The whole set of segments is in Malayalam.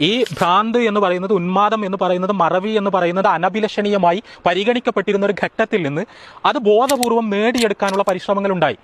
ഈ ഭ്രാന്ത് എന്ന് പറയുന്നത് ഉന്മാദം എന്ന് പറയുന്നത് മറവി എന്ന് പറയുന്നത് അനഭിലഷണീയമായി പരിഗണിക്കപ്പെട്ടിരുന്ന ഒരു ഘട്ടത്തിൽ നിന്ന് അത് ബോധപൂർവം നേടിയെടുക്കാനുള്ള പരിശ്രമങ്ങൾ ഉണ്ടായി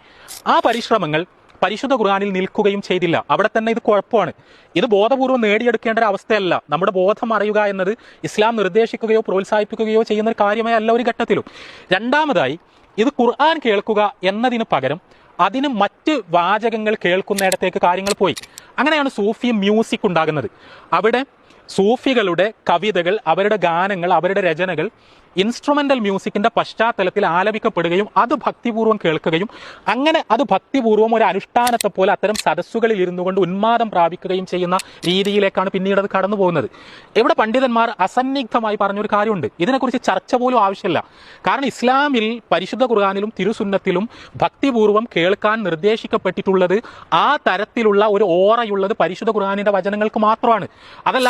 ആ പരിശ്രമങ്ങൾ പരിശുദ്ധ ഖുർആാനിൽ നിൽക്കുകയും ചെയ്തില്ല. അവിടെ തന്നെ ഇത് കുഴപ്പമാണ്. ഇത് ബോധപൂർവം നേടിയെടുക്കേണ്ട ഒരു അവസ്ഥയല്ല. നമ്മുടെ ബോധം അറിയുക എന്നത് ഇസ്ലാം നിർദ്ദേശിക്കുകയോ പ്രോത്സാഹിപ്പിക്കുകയോ ചെയ്യുന്ന ഒരു കാര്യമേ അല്ല ഒരു ഘട്ടത്തിലും. രണ്ടാമതായി ഇത് ഖുർആൻ കേൾക്കുക എന്നതിന് പകരം അതിന് മറ്റ് വാചകങ്ങൾ കേൾക്കുന്നിടത്തേക്ക് കാര്യങ്ങൾ പോയി. അങ്ങനെയാണ് സൂഫി മ്യൂസിക് ഉണ്ടാകുന്നത് അവിടെ സൂഫികളുടെ കവിതകൾ അവരുടെ ഗാനങ്ങൾ അവരുടെ രചനകൾ ഇൻസ്ട്രുമെന്റൽ മ്യൂസിക്കിന്റെ പശ്ചാത്തലത്തിൽ ആലപിക്കപ്പെടുകയും അത് ഭക്തിപൂർവം കേൾക്കുകയും അങ്ങനെ അത് ഭക്തിപൂർവം ഒരു അനുഷ്ഠാനത്തെ പോലെ അത്തരം സദസ്സുകളിൽ ഇരുന്നു കൊണ്ട് ഉന്മാദം പ്രാപിക്കുകയും ചെയ്യുന്ന രീതിയിലേക്കാണ് പിന്നീട് അത് കടന്നു പോകുന്നത്. ഇവിടെ പണ്ഡിതന്മാർ അസന്നിഗ്ധമായി പറഞ്ഞൊരു കാര്യമുണ്ട്. ഇതിനെക്കുറിച്ച് ചർച്ച പോലും ആവശ്യമില്ല. കാരണം ഇസ്ലാമിൽ പരിശുദ്ധ ഖുർആാനിലും തിരുസുന്നത്തിലും ഭക്തിപൂർവം കേൾക്കാൻ നിർദ്ദേശിക്കപ്പെട്ടിട്ടുള്ളത് ആ തരത്തിലുള്ള ഒരു ഓറയുള്ളത് പരിശുദ്ധ ഖുർആാനിന്റെ വചനങ്ങൾക്ക് മാത്രമാണ്.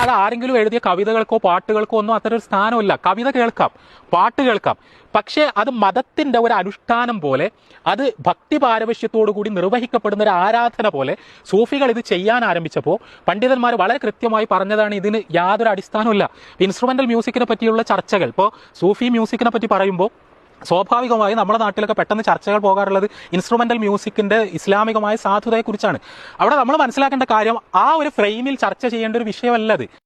അതല്ലാതെ ആരെങ്കിലും എഴുതിയ കവിതകൾക്കോ പാട്ടുകൾക്കോ ഒന്നും അത്തരം ഒരു സ്ഥാനമില്ല. കവിത കേൾക്കാം പാട്ട് കേൾക്കാം. പക്ഷേ അത് മതത്തിന്റെ ഒരു അനുഷ്ഠാനം പോലെ അത് ഭക്തി പാരവശ്യത്തോടു കൂടി നിർവഹിക്കപ്പെടുന്ന ഒരു ആരാധന പോലെ സൂഫികൾ ഇത് ചെയ്യാൻ ആരംഭിച്ചപ്പോൾ പണ്ഡിതന്മാർ വളരെ കൃത്യമായി പറഞ്ഞതാണ് ഇതിന് യാതൊരു അടിസ്ഥാനമില്ല ഇൻസ്ട്രുമെന്റൽ മ്യൂസിക്കിനെ പറ്റിയുള്ള ചർച്ചകൾ. ഇപ്പോൾ സൂഫി മ്യൂസിക്കിനെ പറ്റി പറയുമ്പോൾ സ്വാഭാവികമായി നമ്മുടെ നാട്ടിലൊക്കെ പെട്ടെന്ന് ചർച്ചകൾ പോകാറുള്ളത് ഇൻസ്ട്രുമെന്റൽ മ്യൂസിക്കിന്റെ ഇസ്ലാമികമായ സാധുതയെക്കുറിച്ചാണ്. അവിടെ നമ്മൾ മനസ്സിലാക്കേണ്ട കാര്യം ആ ഒരു ഫ്രെയിമിൽ ചർച്ച ചെയ്യേണ്ട ഒരു വിഷയമല്ല അത്.